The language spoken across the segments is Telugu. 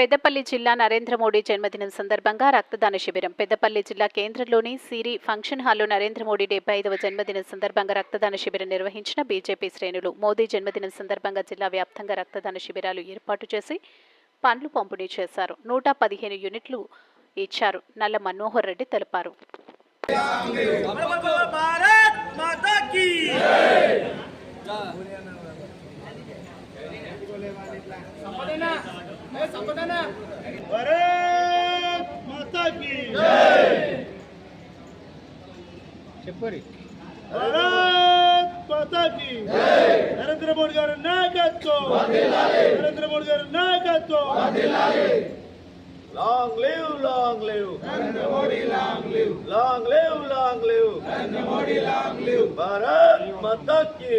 పెద్దపల్లి జిల్లా నరేంద్ర మోడీ జన్మదినం సందర్భంగా రక్తదాన శిబిరం. పెద్దపల్లి జిల్లా కేంద్రంలోని సిరి ఫంక్షన్ హాల్లో నరేంద్ర మోడీ డెబ్బై ఐదవ జన్మదినం సందర్భంగా రక్తదాన శిబిరం నిర్వహించిన బీజేపీ శ్రేణులు. మోదీ జన్మదినం సందర్భంగా జిల్లా వ్యాప్తంగా రక్తదాన శిబిరాలు ఏర్పాటు చేసి పండ్లు పంపిణీ చేశారు. నూట పదిహేను యూనిట్లు ఇచ్చారు. నల్ల మనోహర్ రెడ్డి తెలిపారు. చెప్పరి. పతాకి నరేంద్ర మోడీ గారు నాయకత్వం. నరేంద్ర మోడీ గారు నాయకత్వం long live long live Narendra Modi long live long live long live Narendra Modi long live Bharat Mata జై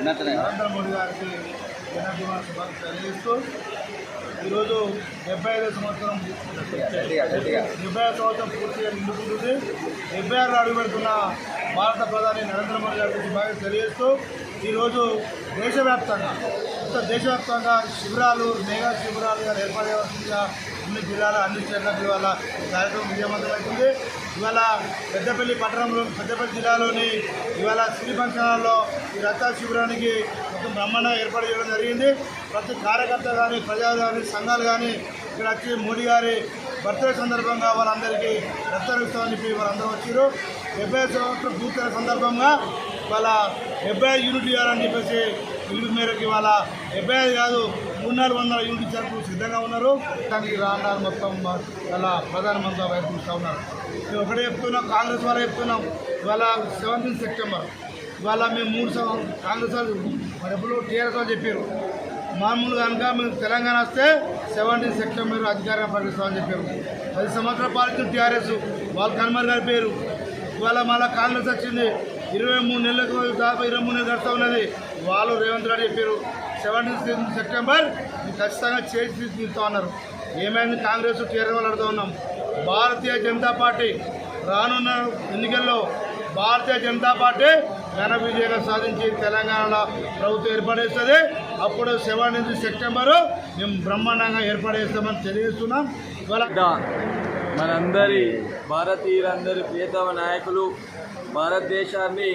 నరేంద్ర మోడీ గారికి జన్మదిన శుభాకాంక్షలు తెలియజేస్తూ ఈరోజు డెబ్బై ఐదు సంవత్సరం డెబ్బై ఐదు సంవత్సరం పూర్తిగా నిండుకుంటుంది డెబ్బై ఆరు అడుగు పెడుతున్న భారత ప్రధాని నరేంద్ర మోడీ గారికి శుభాకాంక్షలు తెలియజేస్తూ ఈరోజు దేశవ్యాప్తంగా మొత్తం దేశవ్యాప్తంగా శిబిరాలు మెగా శిబిరాలు గారు ఏర్పాటు అన్ని జిల్లాల అన్ని స్టేట్లకు ఇవాళ కార్యక్రమం విజయవంతమవుతుంది ఇవాళ పెద్దపల్లి పట్టణంలో పెద్దపల్లి జిల్లాలోని ఇవాళ శ్రీ ఫంక్షనాల్లో ఈ రక్త శిబిరానికి ఒక బ్రహ్మాండంగా ఏర్పాటు చేయడం జరిగింది. ప్రతి కార్యకర్త కానీ ప్రజలు కానీ సంఘాలు కానీ ఇక్కడ వచ్చి మోడీ గారి బర్త్డే సందర్భంగా వాళ్ళందరికీ రక్తం ఇస్తామని చెప్పి వాళ్ళందరూ వచ్చారు డెబ్బై సంవత్సరం పూర్తయిన సందర్భంగా వాళ్ళ డెబ్బై యూనిట్ ఇవ్వాలని చెప్పేసి పిలుపు మేరకు ఇవాళ డెబ్బై ఐదు కాదు మూడు నాలుగు వందల యూనిట్ ఇచ్చేందుకు సిద్ధంగా ఉన్నారు. దానికి రాను మొత్తం అలా ప్రధానమంత్రి ప్రయత్నిస్తూ ఉన్నారు. మేము ఒకటే చెప్తున్నాం కాంగ్రెస్ వాళ్ళే చెప్తున్నాం. ఇవాళ సెవెంటీన్ సెప్టెంబర్. ఇవాళ మేము మూడు కాంగ్రెస్ వాళ్ళు మరి ఎప్పుడు టీఆర్ఎస్ వాళ్ళు చెప్పారు. మామూలు కనుక మేము తెలంగాణ వస్తే సెవెంటీన్ సెప్టెంబర్ అధికారంగా ప్రకటిస్తామని చెప్పారు. పది సంవత్సరాల పాలిటీ టీఆర్ఎస్ వాళ్ళు కనుమరుగైపోయారు ఇవాళ మళ్ళీ కాంగ్రెస్ వచ్చింది. ఇరవై మూడు నెలలకు దాదాపు ఇరవై మూడు నెలలు గడుస్తూ ఉన్నది. వాళ్ళు రేవంత్ రెడ్డి చెప్పారు సెవెంటీన్ సెప్టెంబర్ ఖచ్చితంగా చేసి తీసుకుంటా ఉన్నారు ఏమైంది? కాంగ్రెస్ టీఆర్ఎస్ వాళ్ళు ఉన్నాం. భారతీయ జనతా పార్టీ రానున్న ఎన్నికల్లో భారతీయ జనతా పార్టీ ఘన విజయం సాధించి తెలంగాణలో ప్రభుత్వం ఏర్పడేస్తుంది అప్పుడు సెవెంటీన్త్ సెప్టెంబరు మేము బ్రహ్మాండంగా ఏర్పడేస్తామని తెలియజేస్తున్నాం. ఇవాళ మనందరి భారతీయులందరి ప్రియతమ నాయకులు భారతదేశాన్ని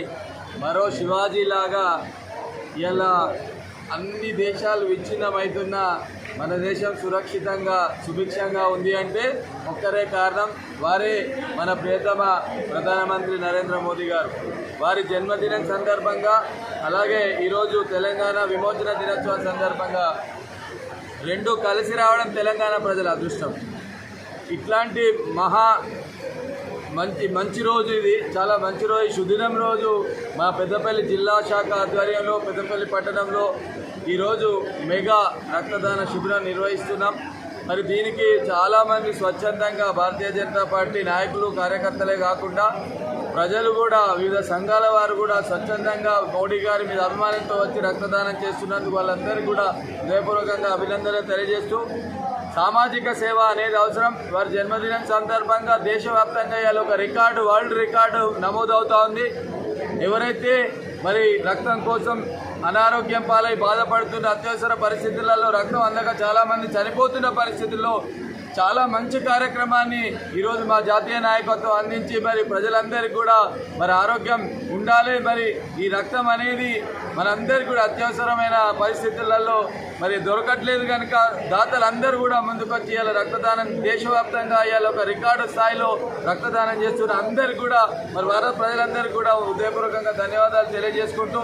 మరో శివాజీలాగా ఇలా అన్ని దేశాలు విచ్ఛిన్నమవుతున్న మన దేశం సురక్షితంగా సుభిక్షంగా ఉంది అంటే ఒక్కరే కారణం వారే మన ప్రియతమ ప్రధానమంత్రి నరేంద్ర మోదీ గారు. వారి జన్మదినం సందర్భంగా అలాగే ఈరోజు తెలంగాణ విమోచన దినోత్సవం సందర్భంగా రెండు కలిసి రావడం తెలంగాణ ప్రజల అదృష్టం. ఇట్లాంటి మహా మంచి మంచి రోజు ఇది. చాలా మంచి రోజు. శుదినం రోజు మా పెద్దపల్లి జిల్లా శాఖ ఆధ్వర్యంలో పెద్దపల్లి పట్టణంలో ఈరోజు మెగా రక్తదాన శిబిరం నిర్వహిస్తున్నాం. మరి దీనికి చాలామంది స్వచ్ఛందంగా భారతీయ జనతా పార్టీ నాయకులు కార్యకర్తలే కాకుండా ప్రజలు కూడా వివిధ సంఘాల వారు కూడా స్వచ్ఛందంగా మోడీ గారి మీద అభిమానంతో వచ్చి రక్తదానం చేస్తున్నందుకు వాళ్ళందరికీ కూడా హృదయపూర్వకంగా అభినందనలు తెలియజేస్తూ సామాజిక సేవ అనేది అవసరం. వారి జన్మదినం సందర్భంగా దేశవ్యాప్తంగా ఇవాళ ఒక రికార్డు వరల్డ్ రికార్డు నమోదవుతా ఉంది. ఎవరైతే మరి రక్తం కోసం అనారోగ్యం పాలై బాధపడుతున్న అత్యవసర పరిస్థితులలో రక్తం అందక చాలామంది చనిపోతున్న పరిస్థితుల్లో చాలా మంచి కార్యక్రమాన్ని ఈరోజు మా జాతీయ నాయకత్వం అందించి మరి ప్రజలందరికీ కూడా మరి ఆరోగ్యం ఉండాలి. మరి ఈ రక్తం అనేది మనందరికీ కూడా అత్యవసరమైన పరిస్థితులలో మరి దొరకట్లేదు కనుక దాతలందరూ కూడా ముందుకొచ్చి ఇవాళ రక్తదానం దేశవ్యాప్తంగా ఇవాళ ఒక రికార్డు స్థాయిలో రక్తదానం చేస్తున్న అందరికీ కూడా మరి భారత ప్రజలందరికీ కూడా హృదయపూర్వకంగా ధన్యవాదాలు తెలియజేసుకుంటూ